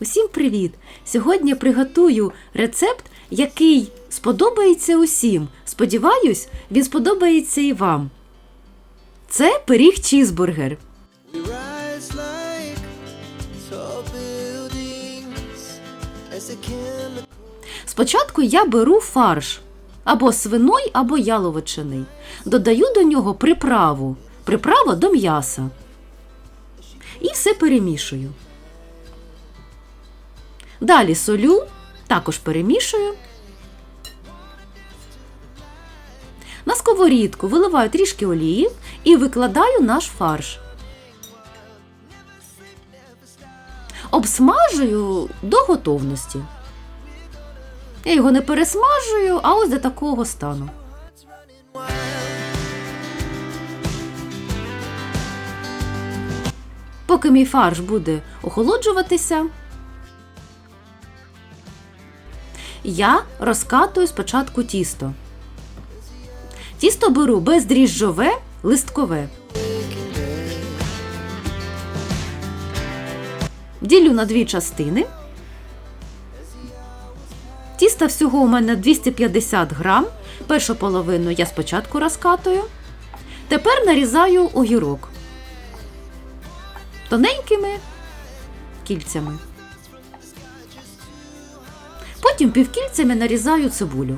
Усім привіт! Сьогодні приготую рецепт, який сподобається усім. Сподіваюсь, він сподобається і вам. Це пиріг чізбургер. Спочатку я беру фарш або свиной, або яловичиний. Додаю до нього приправу, приправа до м'яса. І все перемішую. Далі солю, також перемішую. На сковорідку виливаю трішки олії і викладаю наш фарш. Обсмажую до готовності. Я його не пересмажую, а ось до такого стану. Поки мій фарш буде охолоджуватися, я розкатую спочатку тісто. Тісто беру бездріжджове, листкове. Ділю на дві частини. Тіста всього у мене 250 грам. Першу половину я спочатку розкатую. Тепер нарізаю огірок тоненькими кільцями. Потім півкільцями нарізаю цибулю.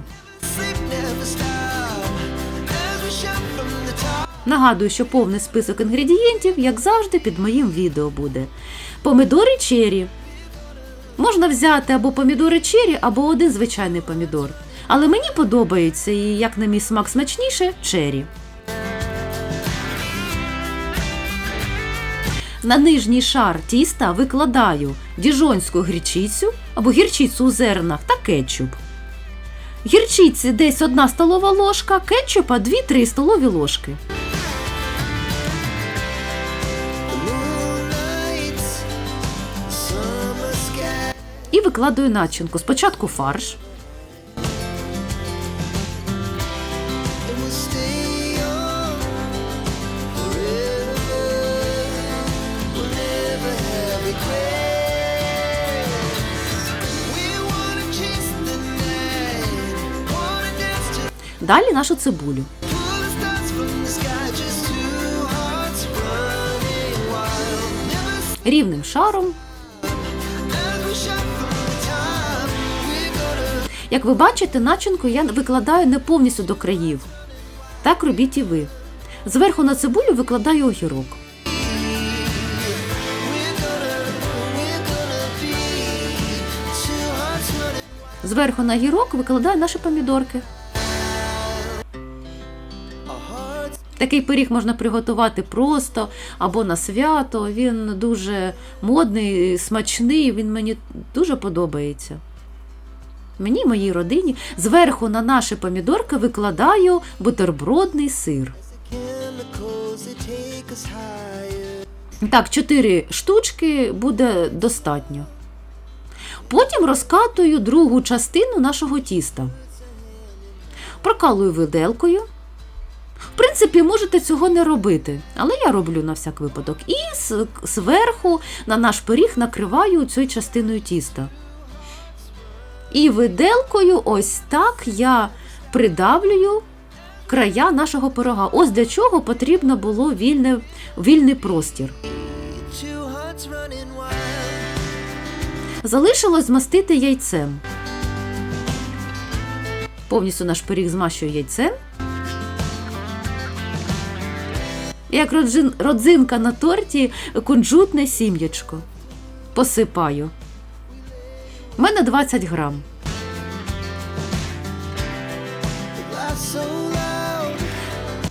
Нагадую, що повний список інгредієнтів, як завжди, під моїм відео буде. Помідори чері. Можна взяти або помідори чері, або один звичайний помідор. Але мені подобається і, як на мій смак смачніше, чері. На нижній шар тіста викладаю діжонську гірчицю або гірчицю у зернах та кетчуп. Гірчиці десь 1 столова ложка, кетчупа 2-3 столові ложки. І викладаю начинку. Спочатку фарш, from the top. We're gonna Як ви бачите, начинку я викладаю не повністю до країв. Так робіть і ви. Зверху на цибулю викладаю огірок. Зверху на огірок викладаю наші помідорки. Такий пиріг можна приготувати просто або на свято. Він дуже модний, смачний, він мені дуже подобається. Мені моїй родині зверху на наші помідорки викладаю бутербродний сир. Так, 4 штучки буде достатньо. Потім розкатую другу частину нашого тіста. Прокалую виделкою. Принципі, можете цього не робити, але я роблю на всяк випадок. І зверху на наш пиріг накриваю цією частиною тіста. І виделкою ось так я придавлюю края нашого пирога. Ось для чого потрібно було вільне, вільний простір. Залишилось змастити яйцем. Повністю наш пиріг змащую яйцем. Як родзинка на торті кунжутне сім'ячко. Посипаю. У мене 20 грам.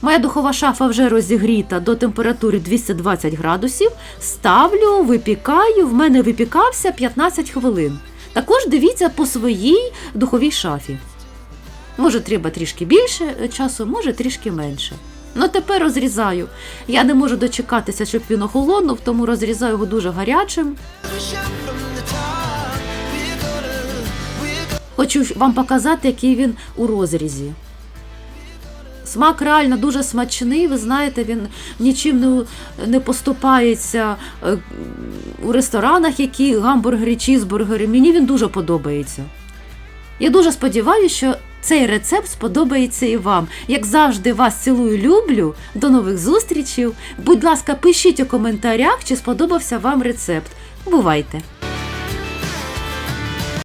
Моя духова шафа вже розігріта до температури 220 градусів. Ставлю, випікаю. В мене випікався 15 хвилин. Також дивіться по своїй духовій шафі. Може, треба трішки більше е, часу, може трішки менше. Ну тепер розрізаю. Я не можу дочекатися, щоб він охолонув, тому розрізаю його дуже гарячим. Хочу вам показати, який він у розрізі. Смак реально дуже смачний. Ви знаєте, він нічим не, не поступається е, у ресторанах, які гамбургери, чізбургери. Мені він дуже подобається. Я дуже сподіваюся, що цей рецепт сподобається і вам. Як завжди, вас цілую, люблю. До нових зустрічей. Будь ласка, пишіть у коментарях, чи сподобався вам рецепт. Бувайте!